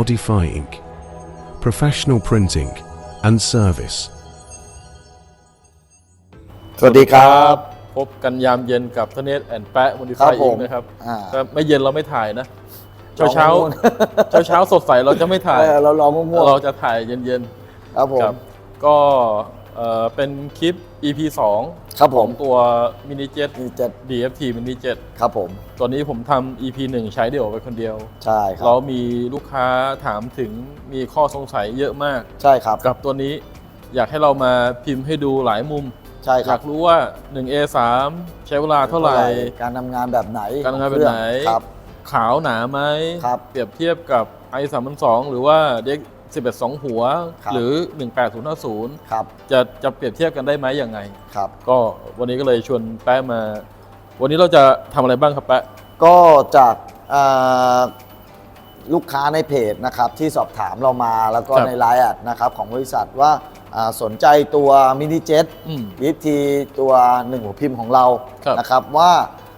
modifying, professional printing, and service. สวัสดีครับ พบกันยามเย็นกับทเนศแอนแปะมูนิครัฟายบผอิมงนะครับอ่าก็ไม่เย็นเราไม่ถ่ายนะลอเช้างเช้าง่วงเช้าเช้าๆสดใสเราจะไม่ถ่าย เออเราลองง่วงเราจะถ่ายเย็นๆครับผๆมครับก็เอ่อเป็นคลิป EP 2ครับผขอมงตัว Mini Jet มีเจ็ด DFT Mini Jet ครับผม ตัวนี้ผมทำ EP 1 ใช้เดี่ยวไปคนเดียว ใช่ครัเราบ มีลูกค้าถามถึงมีข้อสงสัยเยอะมาก ใช่ครับ กับตัวนี้อยากให้เรามาพิมพ์ให้ดูหลายมุม ใช่อครัยาบกรู้ว่า 1A3 ใช้เวลาเท่าไหร่ การทำงานแบบไหนการทำงานแบบไหน ครับ ขาวหนาไหม ครับ เปรียบเทียบกับ i 3 2 0หรือว่า DX 11 2 หัว ครับหรือ 18050 ครับ จะจะเปรียบเทียบกันได้ไหมยังไง ครับ ก็วันนี้ก็เลยชวนแป๊ะมา วันนี้เราจะทำอะไรบ้างครับแป๊ะ ก็จากอ่าลูกค้าในเพจนะครับ ที่สอบถามเรามาแล้วก็ครับ ในไลน์แอดนะครับของบริษัทว่าอ่าสนใจตัวมินิเจ็ต อืม วิธีตัวหนึ่งหัวพิมพ์ของเราครับนะครับว่า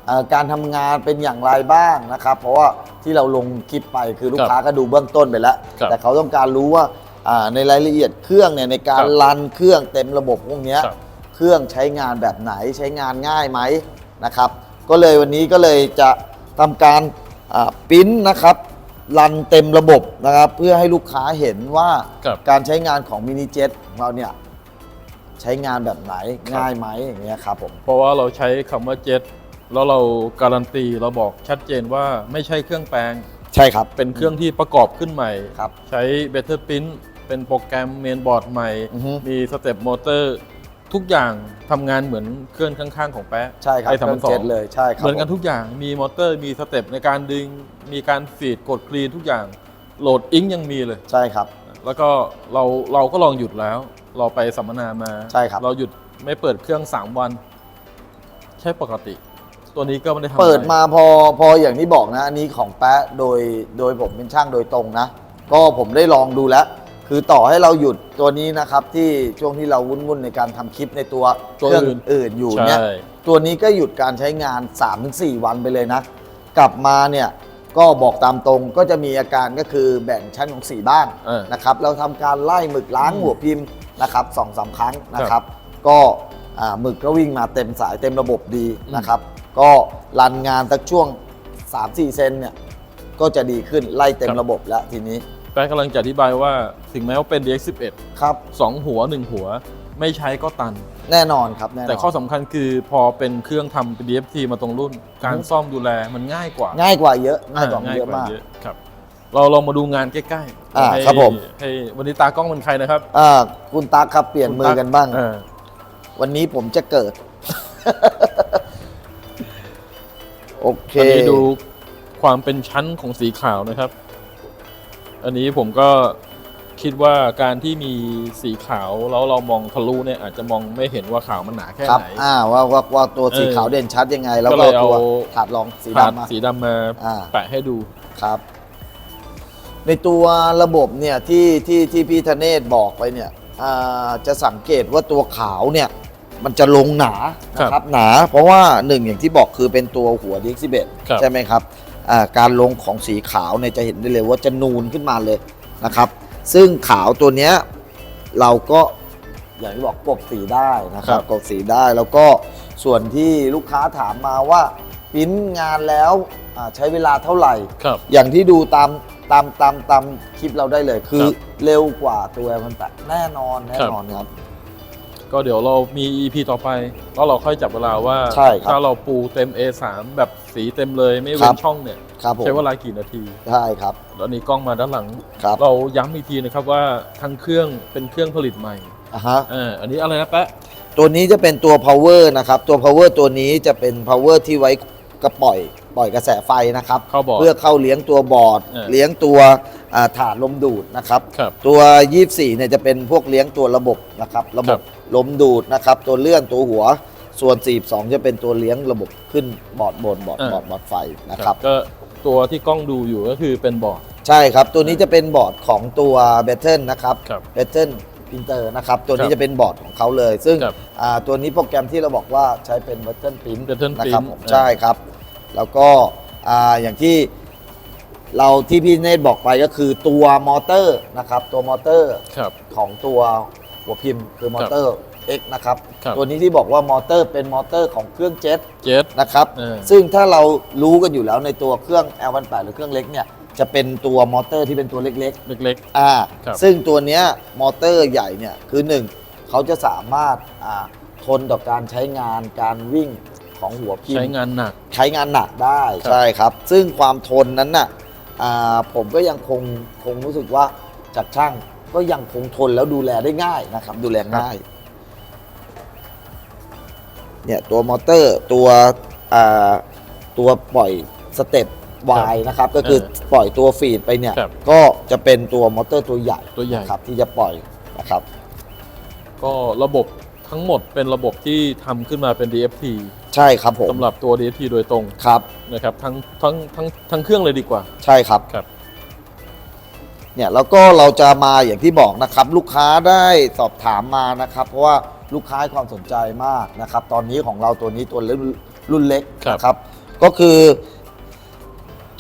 เอ่อการทำงานเป็นอย่างไรบ้างนะครับ เพราะว่า ที่เราลงคลิปไปคือลูกค้าก็ดูเบื้องต้นไปแล้ว ครับแต่เขาต้องการรู้ว่าอ่าในรายละเอียดเครื่องเนี่ยในการครับรันเครื่องเต็มระบบพวกเนี้ยครับเครื่องใช้งานแบบไหนใช้งานง่ายไหมนะครับ ก็เลยวันนี้ก็เลยจะทำการปริ้นนะครับรันเต็มระบบนะครับ เพื่อให้ลูกค้าเห็นว่าครับ การใช้งานของมินิเจ็ตของเราเนี่ยใช้งานแบบไหนง่ายไหมอย่างเงี้ยครับผม เพราะว่าเราใช้คำว่าเจ็ต แล้วเราการันตีเราบอกชัดเจนว่าไม่ใช่เครื่องแปลง ใช่ครับ เป็นเครื่องที่ประกอบขึ้นใหม่ ครับใช้ Better Print เป็นโปรแกรมเมนบอร์ดใหม่ อือฮึมีสเต็ปมอเตอร์ ทุกอย่างทำงานเหมือนเครื่องข้างๆของแป๊ะใช่ครับไอ้เคสามรื่พัอนงสอเจ็งตเลยใช่ครับเหมือนกันผทุกอย่างมีมอเตอร์มีสเต็ปในการดึง มีการฟีดกดคลีนทุกอย่างโหลดอิงยังมีเลย ใช่ครับ แล้วก็เราเราก็ลองหยุดแล้ว เราไปสัมมนามาใช่ครับ เราหยุดไม่เปิดเครื่อง 3 วัน ใช่ปกติ ตัวนี้ก็ไม่ได้ทำอะไรเปิดมาพอพออย่างที่บอกนะ อันนี้ของแป๊ะโดยโดยผมเป็นช่างโดยตรงนะ ก็ผมได้ลองดูแล้ว คือต่อให้เราหยุดตัวนี้นะครับที่ช่วงที่เราวุ่นๆในการทำคลิปในตัวตัวเครื่องอื่นอื่นอยู่ใช่เนี่ยตัวนี้ก็หยุดการใช้งาน 3-4 วันไปเลยนะ กลับมาเนี่ยก็บอกตามตรงก็จะมีอาการก็คือแบ่งชั้นของสีบ้านเออ นะครับเราทำการไล่หมึกล้างอืมหัวพิมพ์นะครับสองสามครั้งนะคครัรับบก็อ่าหมึกก็วิ่งมาเต็มสายเต็มระบบดีอืมนะครับ ก็รันงานสักช่วง 3-4 เซนเนี่ยก็จะดีขึ้นไล่เต็มระบบแล้วทีนี้แป๊ะกำลังจะอธิบายว่าถึงแม้ว่าเป็น DX11 ครับ 2 หัว 1 หัวไม่ใช้ก็ตัน แน่นอนครับแน่นอนแต่ข้อสำคัญคือพอเป็นเครื่องทำเป็น DFT มาตรงรุ่น การซ่อมดูแลมันง่ายกว่า ง่ายกว่าเยอะง่ายกว่าง่ายเยอะกว่ามากเยอะครับเราลองมาดูงานใกล้ๆอ่าให้ครับผมให้วันนี้ตากล้องเป็นใครนะครับอ่าคุณตั๊กครับเปลี่ยนมือกันบ้างเออวันนี้ผมจะเกิด โอเค อันนี้ดูความเป็นชั้นของสีขาวนะครับ อันนี้ผมก็คิดว่าการที่มีสีขาวแล้วเรามองทะลุเนี่ยอาจจะมองไม่เห็นว่าขาวมันหนาแค่ครับไหน อ่าว่าว่าว่าตัวสีเออขาวเด่นชัดยังไง แล้วก็ก็เลยเอา ตัวถาดรองสีถาดดำมา สีดำมาอ่า แปะให้ดู ครับ ในตัวระบบเนี่ยที่ที่ที่พี่ธเนศบอกไปเนี่ยอ่าจะสังเกตว่าตัวขาวเนี่ย มันจะลงหนาครับนะครับหนา เพราะว่าหนึ่งอย่างที่บอกคือเป็นตัวหัว DX11 ครับใช่ไหมครับอ่าการลงของสีขาวเนี่ยจะเห็นได้เลยว่าจะนูนขึ้นมาเลยนะครับ ซึ่งขาวตัวเนี้ยเราก็อย่างที่บอกกลบสีได้นะครับครับกลบสีได้แล้วก็ส่วนที่ลูกค้าถามมาว่าปริ้นงานแล้วอ่าใช้เวลาเท่าไหร่ครับอย่างที่ดูตามตามตามตามคลิปเราได้เลยคือครับเร็วกว่าตัวมันแต่แน่นอนแน่นอนครับ ก็เดี๋ยวเรามี EP ต่อไปแล้วเราค่อยจับเวลาว่า ใช่ครับถ้าเราปูเต็ม A3 แบบสีเต็มเลยไม่คเว้รันบ ช่องเนี่ย ครับผมใช้เวลากี่นาทีใช่ครับแล้วนี้กล้องมาด้านหลัง ครับเราย้ำอีกทีนะครับว่าทั้งเครื่องเป็นเครื่องผลิตใหม่อะฮะเอออันนี้อะไรนะแปะตัวนี้จะเป็นตัว power นะครับ ตัว power ตัวนี้จะเป็น power ที่ไว้กระปล่อยปล่อยกระแสไฟนะครับ เข้าบอร์ด เพื่อเข้าเลี้ยงตัวบอร์ด เออ เลี้ยงตัวอ่าถาดลมดูดนะครับ ครับ ตัว 24เนี่ยจะเป็นพวกเลี้ยงตัวระบบนะครับ ระบครับบ ลมดูดนะครับ ตัวเลื่อนตัวหัว ส่วน 42 จะเป็นตัวเลี้ยงระบบขึ้นบอร์ดบนบอร์ดบอร์ดบอร์ดไฟนะครับ ก็ตัวที่กล้องดูอยู่ก็คือเป็นบอร์ด ใช่ครับ ตัวนี้จะเป็นบอร์ดของตัว b a t t l e นะครับครับ b a t t l e Printer นะครับ ตัวนี้ครับจะเป็นบอร์ดของเขาเลย ซึ่งครับอ่าตัวนี้โปรแกรมที่เราบอกว่าใช้เป็น b a t t l e Print Button นะครับ Print ผมอ่าใช่ครับ แล้วก็อ่าอย่างที่เราที่พี่เนตรบอกไปก็คือตัวมอเตอร์นะครับ ตัวมอเตอร์ครับ ของตัว หัวพิมพ์คือมอเตอร์ X นะครับ ครับตัวนี้ที่บอกว่ามอเตอร์เป็นมอเตอร์ของเครื่องเจ็ตเจ็ต นะครับ เออ ซึ่งถ้าเรารู้กันอยู่แล้วในตัวเครื่อง L18 หรือเครื่องเล็กเนี่ย จะเป็นตัวมอเตอร์ที่เป็นตัวเล็กเล็ก ๆ อ่า ครับ ซึ่งตัวเนี้ยมอเตอร์ใหญ่เนี่ยคือหนึ่งเขาจะสามารถอ่าทนต่อการใช้งานการวิ่งของหัวๆพิมใช้พ์งานหนัก ใช้งานหนักได้ครับ ใช่ครับ ซึ่งความทนนั้นน่ะอ่าผมก็ยังคงคงรู้สึกว่าจากช่าง ก็ยังคงทนแล้วดูแลได้ง่ายนะครับ ดูแลง่าย เนี่ยตัวมอเตอร์ตัวอ่าตัวปล่อยสเต็ปวายนะครับ ก็คือปล่อยตัวฟีดไปเนี่ย ครับก็จะเป็นตัวมอเตอร์ตัวใหญ่ตัวใหญ่ นะครับ ที่จะปล่อยนะครับ ก็ระบบทั้งหมดเป็นระบบที่ทำขึ้นมาเป็น DFT ใช่ครับผมสำหรับตัว DFT โดยตรงครับ นะครับทั้งทั้งทั้งทั้งเครื่องเลยดีกว่า ใช่ครับ ครับ เนี่ยแล้วก็เราจะมาอย่างที่บอกนะครับ ลูกค้าได้สอบถามมานะครับ เพราะว่าลูกค้าให้ความสนใจมากนะครับ ตอนนี้ของเราตัวนี้ตัวรุ่นรุ่นเล็กครับ นะครับ ก็คือ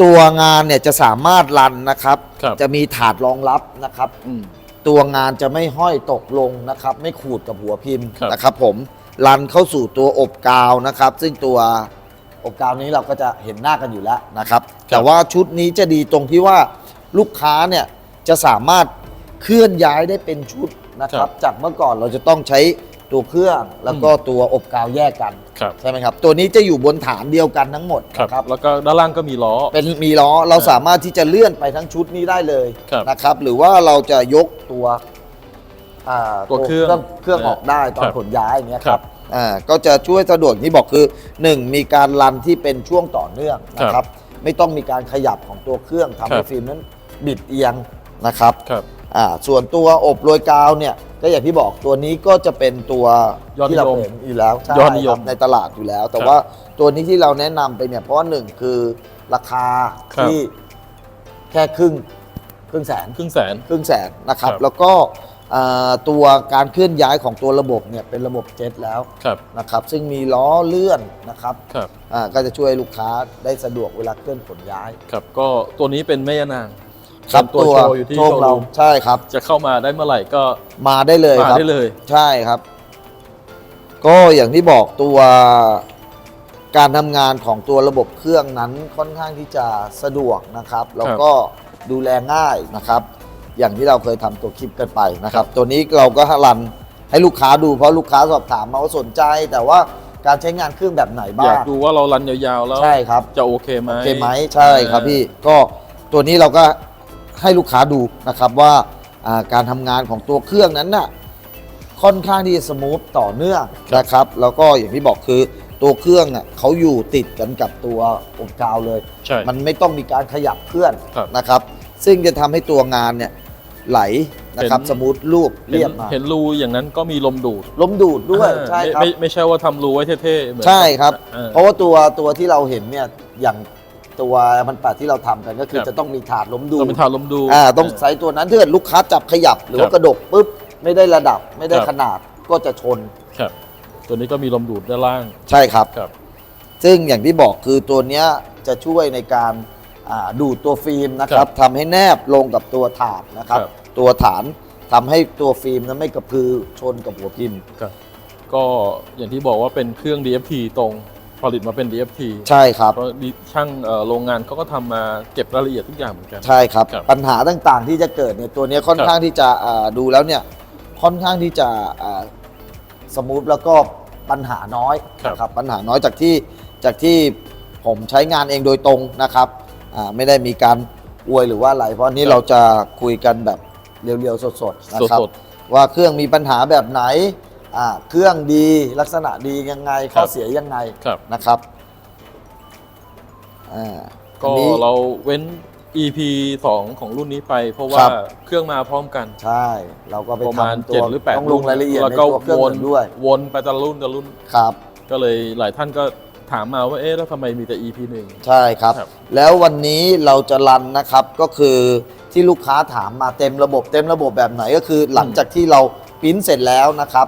ตัวงานเนี่ยจะสามารถรันนะครับ ครับจะมีถาดรองรับนะครับ อืม ตัวงานจะไม่ห้อยตกลงนะครับ ไม่ขูดกับหัวพิมพ์ครับ นะครับผมรันเข้าสู่ตัวอบกาวนะครับ ซึ่งตัวอบกาวนี้เราก็จะเห็นหน้ากันอยู่แล้วนะครับ แต่ว่าชุดนี้จะดีตรงที่ว่าลูกค้าเนี่ย จะสามารถเคลื่อนย้ายได้เป็นชุดนะคครัรับบจากเมื่อก่อนเราจะต้องใช้ตัวเครื่องแล้วก็ตัวอบกาวแยกกันครับใช่ไหมครับ ตัวนี้จะอยู่บนฐานเดียวกันทั้งหมดครับนะครับแล้วก็ด้านล่างก็มีล้อ เป็นมีล้อเราสามารถที่จะเลื่อนไปทั้งชุดนี้ได้เลยครับนะครับ หรือว่าเราจะยกตัวอ่าตัวเครื่องเครื่องออกได้ตอนครับขนย้ายอย่างเงี้ยคครัรับบอ่าก็จะช่วยสะดวกที่บอกคือ 1 มีการรันที่เป็นช่วงต่อเนื่องนะคครัรับบไม่ต้องมีการขยับของตัวเครื่องทำครัให้บฟิล์มนั้นบิดเอียง นะครับครับอ่าส่วนตัวอบโรยกาวเนี่ยก็อย่างที่บอกตัวนี้ก็จะเป็นตัวยอดนิยมที่เราเห็นอยู่แล้วใช่ยอดนิยมครับในตลาดอยู่แล้ว แต่ครับว่าตัวนี้ที่เราแนะนำไปเนี่ยเพราะว่าหนึ่งคือราคาครับ ที่แค่ครึ่งครึ่งแสน ครึ่งแสน ครึ่งแสนนะครับ ครับ แล้วก็อ่าตัวการเคลื่อนย้ายของตัวระบบเนี่ยเป็นระบบเจ็ตแล้วครับนะครับ ซึ่งมีล้อเลื่อนนะครับครับอ่าก็จะช่วยลูกค้าได้สะดวกเวลาเคลื่อนขนย้าย ครับก็ตัวนี้เป็นแม่ยานาง ครับเป็นตัวโชว์อยู่ที่โชโชคว์เรารูมใช่ครับ จะเข้ามาได้เมื่อไหร่ก็มาได้เลยมาครับ ได้เลย ใช่ครับ ก็อย่างที่บอกตัวการทำงานของตัวระบบเครื่องนั้นค่อนข้างที่จะสะดวกนะครับ แล้วก็ดูแลง่ายนะครับ อย่างที่เราเคยทำตัวคลิปกันไปนะครับ ตัวนี้เราก็รันให้ลูกค้าดูเพราะลูกค้าสอบถามมาว่าสนใจ แต่ว่าการใช้งานเครื่องแบบไหนอบ้ายากงดูว่าเรารันยาวๆแล้วใช่ครับ จะโอเคไหม โอเคไหมใช่ครับพี่ก็ตัวนี้เราก็ ให้ลูกค้าดูนะครับว่าอ่าการทำงานของตัวเครื่องนั้นน่ะค่อนข้างที่จะสมูทต่อเนื่องนะครับ แล้วก็อย่างที่บอกคือตัวเครื่องอะเขาอยู่ติดกันกับตัวอบกาวเลย ใช่ มันไม่ต้องมีการขยับเคลื่อนครับ นะครับ ซึ่งจะทำให้ตัวงานเนี่ยไหลนะครับเห็น สมูทรูปเห็เรียนบมาเห็นรูอย่างนั้นก็มีลมดูดล้มดูดด้วยอ่าใช่ไม่ครับไม่ไม่ใช่ว่าทำรูไว้เท่ๆเหมือน ใช่ครับ อ่า เพราะว่าตัวตัวที่เราเห็นเนี่ยอย่าง ตัวมันปัดที่เราทำกันก็คือครับ จะต้องมีถาดล้มดูต้องเป็นทาลมดูอ่าต้องใช้ตัวนั้นถ้าเกิดลูกค้าจับขยับ หรือว่าครับกระดกปุ๊บไม่ได้ระดับไม่ได้ครับขนาดก็จะชนครับ ตัวนี้ก็มีลมดูดด้านล่างใช่ครับ ครับ ซึ่งอย่างที่บอกคือตัวเนี้ยจะช่วยในการอ่าดูดตัวฟิล์มนะครับทำให้แนบลงกับตัวถาดนะครับ ครับ ตัวฐานทำให้ตัวฟิล์มนั้นไม่กระพือชนกับหัวพิมพ์ ครับ ก็อย่างที่บอกว่าเป็นเครื่อง DFT ตรง ผลิตมาเป็น DFT ใช่ครับก็ดีช่างเอ่อโรงงานเขาก็ทำมาเก็บรายละเอียดทุกอย่างเหมือนกัน ใช่ครับ ครับปัญหาต่างๆที่จะเกิดเนี่ยตัวเนี้ยค่อนครับข้างที่จะอ่าดูแล้วเนี่ยค่อนข้างที่จะอ่าสมูทแล้วก็ปัญหาน้อยนะครับปัญหาน้อยจากที่จากที่ผมใช้งานเองโดยตรงนะครับอ่าไม่ได้มีการอวยหรือว่าอะไร เพราะอันนี้เราจะคุยกันแบบเรียวๆสดๆนะครับ สด ว่าเครื่องมีปัญหาแบบไหน อ่าเครื่องดีลักษณะดียังไงข้อครับเสียยังไงครับ นะครับอ่าก็อันนี้ เราเว้น EP 2 ของรุ่นนี้ไป เพราะคว่ารับ เครื่องมาพร้อมกัน ใช่เราก็ไปประมาณทำตัว7หรือ8ต้องลงรายละเอียดแล้วในก็ตัวเครื่องวนอื่นด้วย วนไปแต่ละรุ่นแต่ละรุ่น ครับ ก็เลยหลายท่านก็ถามมาว่าเอ๊ะแล้วทำไมมีแต่ EP หนึ่ง ใช่ครับ ครับ แล้ววันนี้เราจะรันนะครับก็คือที่ลูกค้าถามมาเต็มระบบเต็มระบบแบบไหนก็คือ หลังจากที่เราปริ้นเสร็จแล้วนะครับ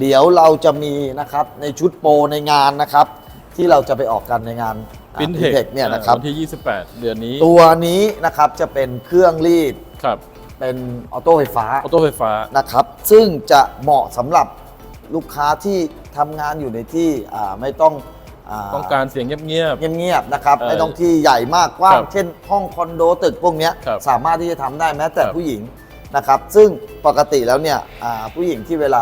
เดี๋ยวเราจะมีนะครับในชุดโปรในงานนะครับ ที่เราจะไปออกกันในงานฟินเท Fintech เนี่ยนะครับวันที่ 28 เดือนนี้ ตัวนี้นะครับจะเป็นเครื่องรีดครับเป็นออโต้ไฟฟ้าออโต้ไฟฟ้านะครับ ซึ่งจะเหมาะสำหรับลูกค้าที่ทำงานอยู่ในที่อ่าไม่ต้องาต้องการเสียงเงียบ เงียบๆนะครับเอ่อไม่ต้องที่ใหญ่มากกว้าง ครับเช่นห้องคอนโดตึกพวกเนี้ยครับสามารถที่จะทำได้แม้แต่ครับผู้หญิงนะครับ ซึ่งปกติแล้วเนี่ยอ่าผู้หญิงที่เวลา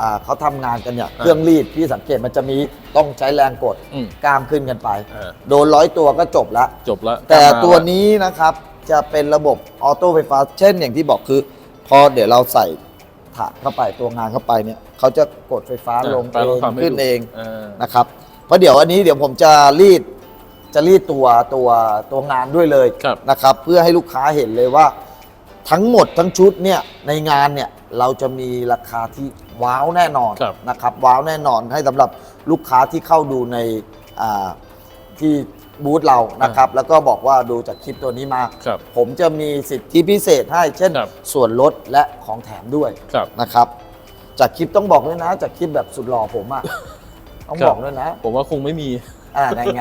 อ่าเขาทำงานกันเนี่ยเครื่องรีดพี่สังเกตมันจะมีต้องใช้แรงกดอืมกล้ามขึ้นกันไปอ่าโดนร้อยตัวก็จบละ จบแล้วแต่กลับมาตัวนี้นะครับจะเป็นระบบออโต้ไฟฟ้า เช่นอย่างที่บอกคือ พอเดี๋ยวเราใส่ถาดเข้าไปตัวงานเข้าไปเนี่ยเขาจะกดไฟฟ้าอะลงไปเอลองงทำให้ขึ้นดูเองอ่านะครับเพราะเดี๋ยวอันนี้เดี๋ยวผมจะรีดจะรีดตัวตัวตัวงานด้วยเลยครับ นะครับ เพื่อให้ลูกค้าเห็นเลยว่า ทั้งหมดทั้งชุดเนี่ยในงานเนี่ย เราจะมีราคาที่ว้าวแน่นอนครับ นะครับว้าวแน่นอนให้สำหรับลูกค้าที่เข้าดูในอ่าที่บูธเรานะครับ แล้วก็บอกว่าดูจากคลิปตัวนี้มา ครับผมจะมีสิทธิพิเศษให้เช่น ครับ ส่วนลดและของแถมด้วย ครับ นะครับ จากคลิปต้องบอกด้วยนะ จากคลิปแบบสุดหล่อผมอะ ต้องครับ บอกด้วยนะ ผมว่าคงไม่มี อ่าได้ไง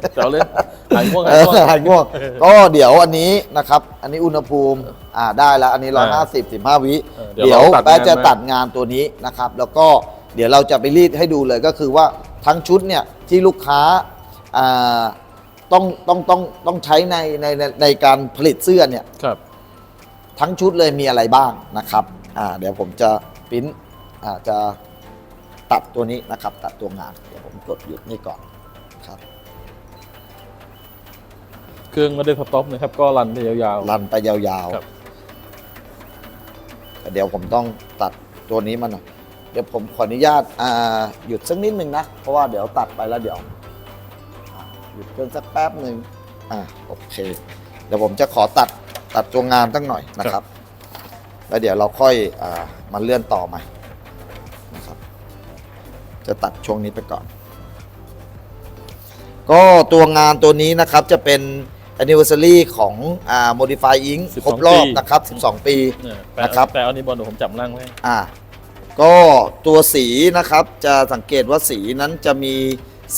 แต่เราเล่นหายง่วงเอหายง่วงอหายง่วงก็เดี๋ยวอันนี้นะครับ อันนี้อุณหภูมิอ่าได้แล้ว อันนี้ร้อยห้าสิบสิบห้าวิเออเดี๋ยวเดี๋ยวเราตัดแป๊ะจะงานไหมตัดงานตัวนี้นะครับ แล้วก็เดี๋ยวเราจะไปรีดให้ดูเลยก็คือว่าทั้งชุดเนี่ยที่ลูกค้าอ่าต้องต้องต้องต้องใช้ในในในในการผลิตเสื้อเนี่ยครับ ทั้งชุดเลยมีอะไรบ้างนะครับอ่าเดี๋ยวผมจะปริ้นอ่าจะ ตัดตัวนี้นะครับ ตัดตัวงานเดี๋ยวผมกดหยุดนี่ก่อนครับ เครื่องไม่ได้สต็อปนะครับ ก็รันไปยาวรันไปยาวครับ ๆแต่เดี๋ยวผมต้องตัดตัวนี้มาหน่อยเดี๋ยวผมขออนุญาตอ่าหยุดสักนิดหนึ่งนะ เพราะว่าเดี๋ยวตัดไปแล้วเดี๋ยวอ่าหยุดเกินสักแป๊บหนึ่งอ่าโอเค เดี๋ยวผมจะขอตัดตัดตัวงานตั้งหน่อยนะครับ แล้วเดี๋ยวเราค่อยอ่ามาเลื่อนต่อใหม่นะครับ จะตัดช่วงนี้ไปก่อน ก็ตัวงานตัวนี้นะครับจะเป็น anniversary ของอ่า Modify Ink 12ครบรอบปี นะครับ 12 ปีๆเนี่ยแปลนะครับแปลเอานี้บอลเดี๋ยวผมจับล่างไว้ให้อ่าก็ตัวสีนะครับจะสังเกตว่าสีนั้นจะมี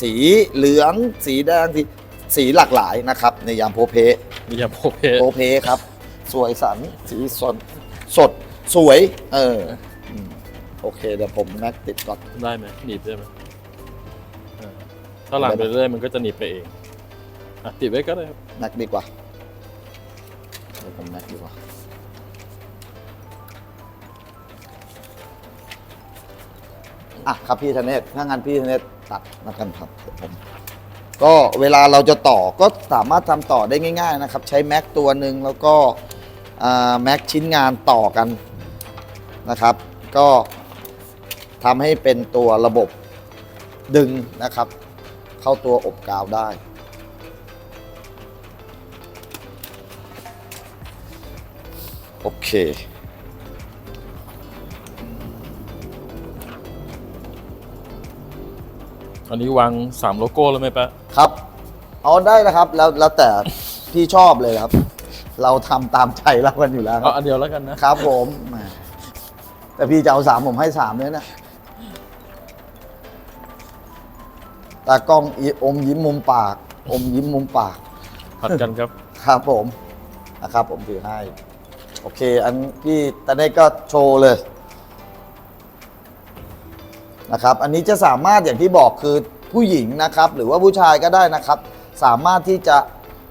สีเหลือง สีแดงสีสีหลากหลายนะครับ ในยามโพเพ มียาโพเพโพเพครับ สวยสันสีสดสดสวย เอออืม โอเคเดี๋ยวผมแม็กติดก่อน ได้ไหมหนีบได้ไหมอ่าถ้าหลังไปเรื่อยมันก็จะหนีบไปเองอะติดไว้ก็ได้ครับแม็กดีกว่าเดี๋ยวผมแม็กดีกว่า อะครับพี่ธเนศถ้างั้นพี่ธเนศตัดมากันครับเดี๋ยวผม ก็เวลาเราจะต่อก็สามารถทำต่อได้ง่าย ๆ นะครับ ใช้แม็กตัวหนึ่งแล้วก็อ่าแม็กชิ้นงานต่อกันนะครับ ก็ ทำให้เป็นตัวระบบดึงนะครับ เข้าตัวอบกาวได้ โอเค อันนี้วางสามโลโก้แล้วไหมปะครับ เอาได้นะครับ แล้วแล้วแต่พี่ชอบเลยครับ เราทำตามใจเรากันอยู่แล้วคเอารับอันเดียวแล้วกันนะ ครับผมแหมแต่พี่จะเอาสามผมให้สามเลยนะ ตากล้องอีอมยิ้มมุมปาก อมยิ้มมุมปาก ผัดกันครับ ครับผมนะครับ ผมถือให้ โอเค อันพี่ตอนนี้ก็โชว์เลยนะครับ อันนี้จะสามารถอย่างที่บอกคือผู้หญิงนะครับ หรือว่าผู้ชายก็ได้นะครับ สามารถที่จะ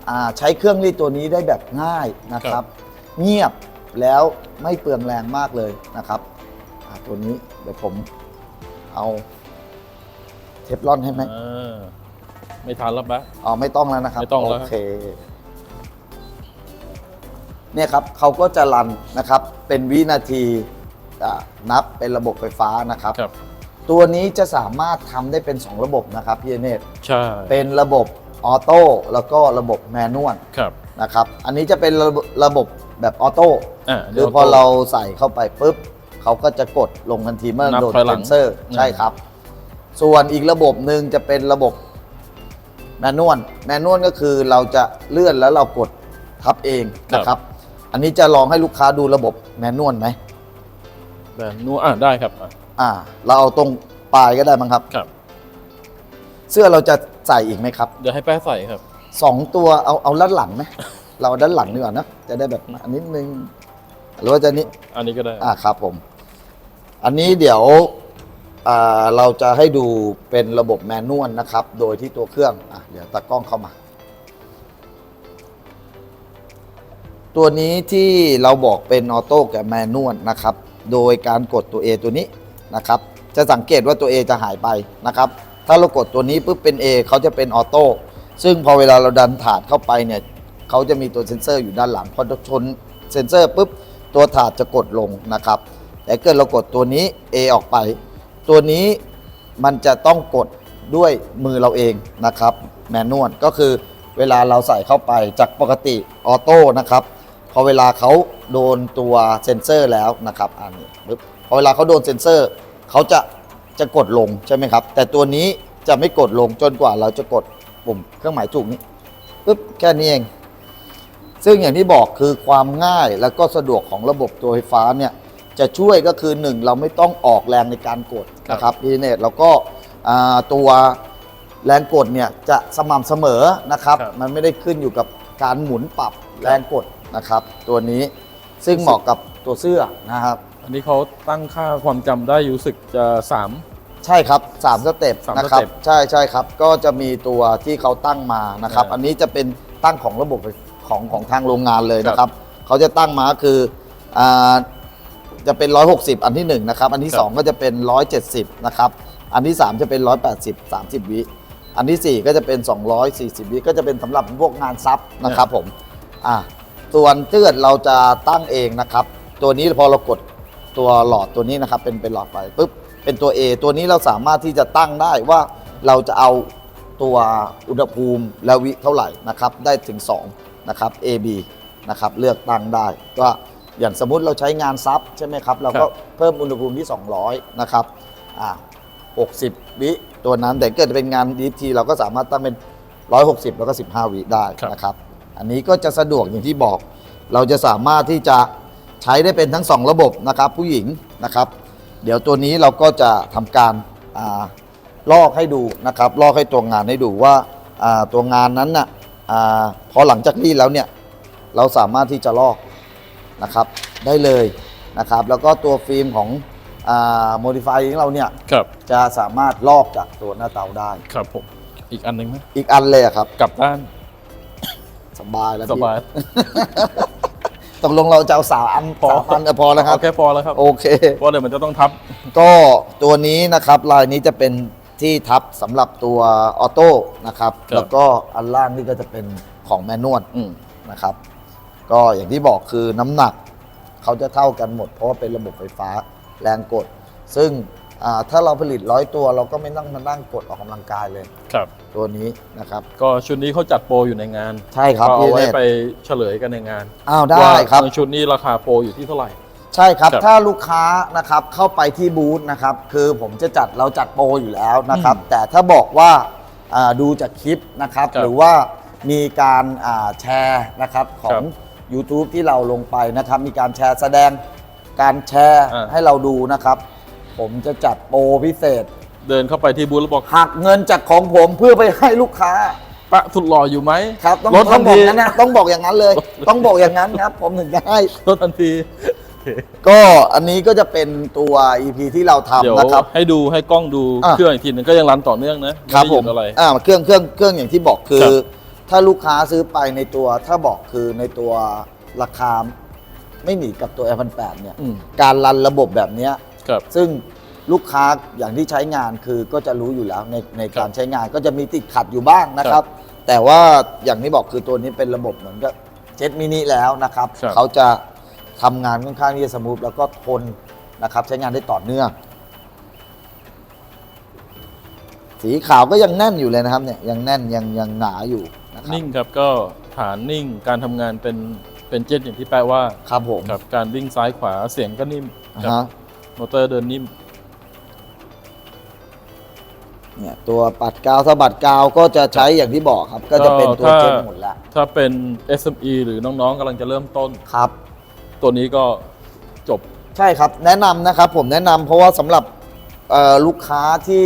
อ่าใช้เครื่องรีดตัวนี้ได้แบบง่ายนะครับ เงียบแล้วไม่เปลืองแรงมากเลยนะครับอ่าตัวนี้เดี๋ยวผมเอาเทฟลอนให้ไหมอ่าไม่ทันแล้วปะ อ๋อไม่ต้องแล้วนะครับไม่ต้องแล้ว โอเคเนี่ยครับเขาก็จะรันนะครับ เป็นวินาทีอ่านับเป็นระบบไฟฟ้านะครับ ครับ ตัวนี้จะสามารถทำได้เป็น 2 ระบบนะครับพี่เนตใช่เป็นระบบออโต้แล้วก็ระบบแมนนวลครับนะครับ อันนี้จะเป็นระบบระบบแบบออโต้อ่าคือพอเราใส่เข้าไปปุ๊บเขาก็จะกดลงทันทีเมื่อนับโดนถอยหลัเซงนเซอร์อืมใช่ครับ ส่วนอีกระบบหนึ่งจะเป็นระบบแมนนวลแมนนวลก็คือเราจะเลื่อนแล้วเรากดทับเองนะครับ อันนี้จะลองให้ลูกค้าดูระบบแมนนวลไหมแบบนัวอ่าได้ครับอะอ่า เราเอาตรงปลายก็ได้มั้งครับครับ เสื้อเราจะใส่อีกไหมครับ เดี๋ยวให้แป้ใส่ครับสองตัวเอาเอาด้านหลังไหมเราเอาด้านหลังดีกว่านะจะได้แบบอันนิดนึงหรือว่าจะนี้อันนี้ก็ได้อ่าครับผม อันนี้เดี๋ยวอ่า เราจะให้ดูเป็นระบบแมนนวลนะครับ โดยที่ตัวเครื่องอเดี๋ยวตากล้องเข้ามา ตัวนี้ที่เราบอกเป็นออโต้กับแมนนวลนะครับ โดยการกดตัว A ตัวนี้นะครับ จะสังเกตว่าตัว A จะหายไปนะครับ ถ้าเรากดตัวนี้ปุ๊บเป็น A เขาจะเป็นออโต้ซึ่งพอเวลาเราดันถาดเข้าไปเนี่ยเขาจะมีตัวเซ็นเซอร์อยู่ด้านหลังพอชนเซ็นเซอร์ปุ๊บตัวถาดจะกดลงนะครับ แต่เกิดเรากดตัวนี้ A ออกไป ตัวนี้มันจะต้องกดด้วยมือเราเองนะครับ แมนนวลก็คือเวลาเราใส่เข้าไปจากปกติออโต้นะครับ พอเวลาเขาโดนตัวเซ็นเซอร์แล้วนะครับอันนี้ปึ๊บพอเวลาเขาโดนเซ็นเซอร์เขาจะจะกดลงใช่ไหมครับ แต่ตัวนี้จะไม่กดลงจนกว่าเราจะกดปุ่มเครื่องหมายถูกนี้ปึ๊บแค่นี้เอง ซึ่งอย่างที่บอกคือความง่ายแล้วก็สะดวกของระบบตัวไฟฟ้าเนี่ย จะช่วยก็คือ 1 เราไม่ต้องออกแรงในการกดนะครับพีเนตแล้วก็อ่าตัวแรงกดเนี่ยจะสม่ำเสมอนะครับครับ มันไม่ได้ขึ้นอยู่กับการหมุนปรับแรงกดนะครับ ตัวนี้ซึ่งเหมาะกับตัวเสื้อนะครับ อันนี้เขาตั้งค่าความจำได้อยู่สึกจะสามใช่ครับ 3 สเต็ปสามนะครับสเต็ปใช่ใช่ครับ ก็จะมีตัวที่เขาตั้งมานะครับอ่าอันนี้จะเป็นตั้งของระบบของของทางโรงงานเลยครับนะครับ เขาจะตั้งมาคืออ่า จะเป็น 160 อันที่ 1 นะครับ อันที่ครับ2ก็จะเป็น 170 นะครับ อันที่ 3 จะเป็น 180 30 วิ อันที่ 4 ก็จะเป็น 240 วิ ก็จะเป็นสำหรับพวกงานซับนะครับผมอ่าส่วนเตือดเราจะตั้งเองนะครับ ตัวนี้พอเรากดตัวหลอดตัวนี้นะครับเป็นเป็นหลอดไฟปุ๊บเป็นตัว A ตัวนี้เราสามารถที่จะตั้งได้ว่าเราจะเอาตัวอุณหภูมิและวิเท่าไหร่นะครับ ได้ถึง 2 นะครับ A B นะครับ เลือกตั้งได้ก็ อย่างสมมุติเราใช้งานซับใช่ไหมครับ เราก็ครับเพิ่มอุณหภูมิที่ 200 นะครับอ่า60 วิตัวนั้นแต่เกิดเป็นงานดีทีเราก็สามารถตั้งเป็น 160 แล้วก็ 15 วิได้นะครับ อันนี้ก็จะสะดวกอย่างที่บอก เราจะสามารถที่จะใช้ได้เป็นทั้ง 2 ระบบนะครับผู้หญิงนะครับ เดี๋ยวตัวนี้เราก็จะทำการอ่าลอกให้ดูนะครับลอกให้ตัวงานให้ดูว่าอ่าตัวงานนั้นน่ะอาพอหลังจากรีดแล้วเนี่ยเราสามารถที่จะลอก นะครับได้เลยนะครับแล้วก็ตัวฟิล์มของโมดิฟายของเราเนี่ยครับจะสามารถลอกจากตัวหน้าเตาได้ ครับผมอีกอันหนึ่งไหมอีกอันเลยอะครับ กลับด้านสบายแล้วสพี่บายตกลงเราจะเอาสามอันพอสามอันก็พอแล้วครับเอาแค่พอแล้วครับโอเค เพราะเดี๋ยวมันจะต้องทับ ก็ตัวนี้นะครับลายนี้จะเป็นที่ทับสำหรับตัวออโต้นะครับ ครับ แล้วก็อันล่างนี่ก็จะเป็นของแมนนวลอืมนะครับ ก็อย่างที่บอกคือน้ำหนักเขาจะเท่ากันหมด เพราะว่าเป็นระบบไฟฟ้าแรงกด ซึ่งอ่าถ้าเราผลิตร้อยตัว เราก็ไม่ต้องมานั่งกดออกกำลังกายเลย ครับ ตัวนี้นะครับ ก็ชุดนี้เขาจัดโปรอยู่ในงานใช่ครับก็เอาพี่ไว้เนตไปเฉลยกันในงานอ้าวได้ว่าครับ ชุดนี้ราคาโปรอยู่ที่เท่าไหร่ ใช่ครับ ครับถ้าลูกค้านะครับเข้าไปที่บูธนะครับ คือผมจะจัดเราจัดโปรอยู่แล้วนะครับอืมแต่ถ้าบอกว่าอ่าดูจากคลิปนะครับ ครับหรือว่ามีการอ่าแชร์นะครับขอครังบ YouTube ที่เราลงไปนะครับ มีการแชร์แสดงการแชร์อ่า ให้เราดูนะครับ ผมจะจัดโปรพิเศษ เดินเข้าไปที่บูธแล้วบอกหักเงินจากของผมเพื่อไปให้ลูกค้า ปะสุดหล่ออยู่ไหมครับต้องลดทัต้อนงบอกทีอย่างนั้นนะต้องบอกอย่างนั้นเลย ต้องบอกอย่างนั้นครับ ผมถึงจะให้ ลดทันทีโอเคก็อันนี้ก็จะเป็นตัว EP ที่เราเดี๋ยวทำนะครับ ให้ดูให้กล้องดูอะ เครื่องอีกทีหนึงก็ยังรันต่อเนื่องนะครับไได้หผยุมดอะไร อ่าเครื่องเครื่องเครื่องอย่างที่บอกคือ ครับ ถ้าลูกค้าซื้อไปในตัวถ้าบอกคือในตัวราคาไม่หนีกับตัว F 8 8เนี่ย อืม การรันระบบแบบเนี้ย ครับ ซึ่งลูกค้าอย่างที่ใช้งานคือก็จะรู้อยู่แล้วในในการใช้งานก็จะมีติดขัดอยู่บ้างนะครับแต่ว่าอย่างที่บอกคือตัวนี้เป็นระบบเหมือนกับเจ็ตมินิแล้วนะครับ ครับเขาจะทำงานค่อนข้างที่จะสมูทแล้วก็ทนนะครับ ใช้งานได้ต่อเนื่อง สีขาวก็ยังแน่นอยู่เลยนะครับเนี่ยยังแน่นยังยังหนาอยู่ นะครับนิ่งครับก็ฐานนิ่งการทำงานเป็นเป็นเจ็ตอย่างที่แปลว่าครับผมครับการวิ่งซ้ายขวาเสียงก็นิ่มอ่าครับฮะมอเตอร์เดินนิ่มเนี่ยตัวปัดกาวสะบัดกาวก็จะใช้อย่างที่บอกครับ ก็จะเป็นตัวถ้าเจ็ตหมดแล้วถ้าเป็น SME หรือน้องๆกำลังจะเริ่มต้นครับ ตัวนี้ก็จบใช่ครับแนะนำนะครับผมแนะนำเพราะว่าสำหรับเอ่อลูกค้าที่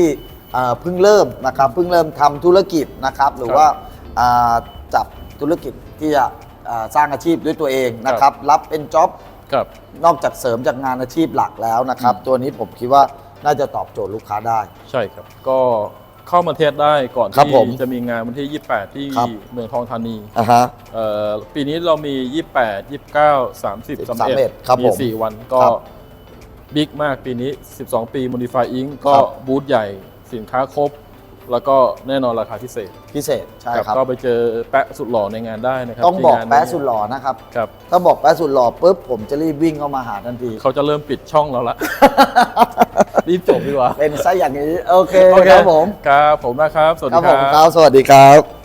เอ่อเพิ่งเริ่มนะครับเพิ่งเริ่มทำธุรกิจนะครับ หรือครับว่าอ่า จับธุรกิจที่จะอ่าสร้างอาชีพด้วยตัวเองนะครับ รับเป็นจ็อบครับนอกจากเสริมจากงานอาชีพหลักแล้วนะครับอืมตัวนี้ผมคิดว่าน่าจะตอบโจทย์ลูกค้าได้ ใช่ครับ ก็เข้ามาเทสได้ก่อนครับที่ผมจะมีงานวันที่ 28 ที่ครับเมืองทองธานีอ่าฮะเอ่อปีนี้เรามี 28 29 30 31ครับมีผม4วันก็ครับบิ๊กมากปีนี้ 12 ปี Modify Inc. ก็ครับบูธใหญ่สินค้าครบ แล้วก็แน่นอนราคาพิเศษพิเศษใช่ครับ ก็ไปเจอแปะสุดหล่อในงานได้นะครับต้องที่บอกงานนี้แป๊ะสุดหล่อนะครับ ครับถ้าบอกแป๊ะสุดหล่อปุ๊บผมจะรีบวิ่งเข้ามาหาทันที เขาจะเริ่มปิดช่องเราละ รีบจบดีกว่าเป็นซะอย่างนี้โอเคโอเคครับผม ครับผมนะครับ สวัสคดีรับคผมรับครับ สวัสดีครับ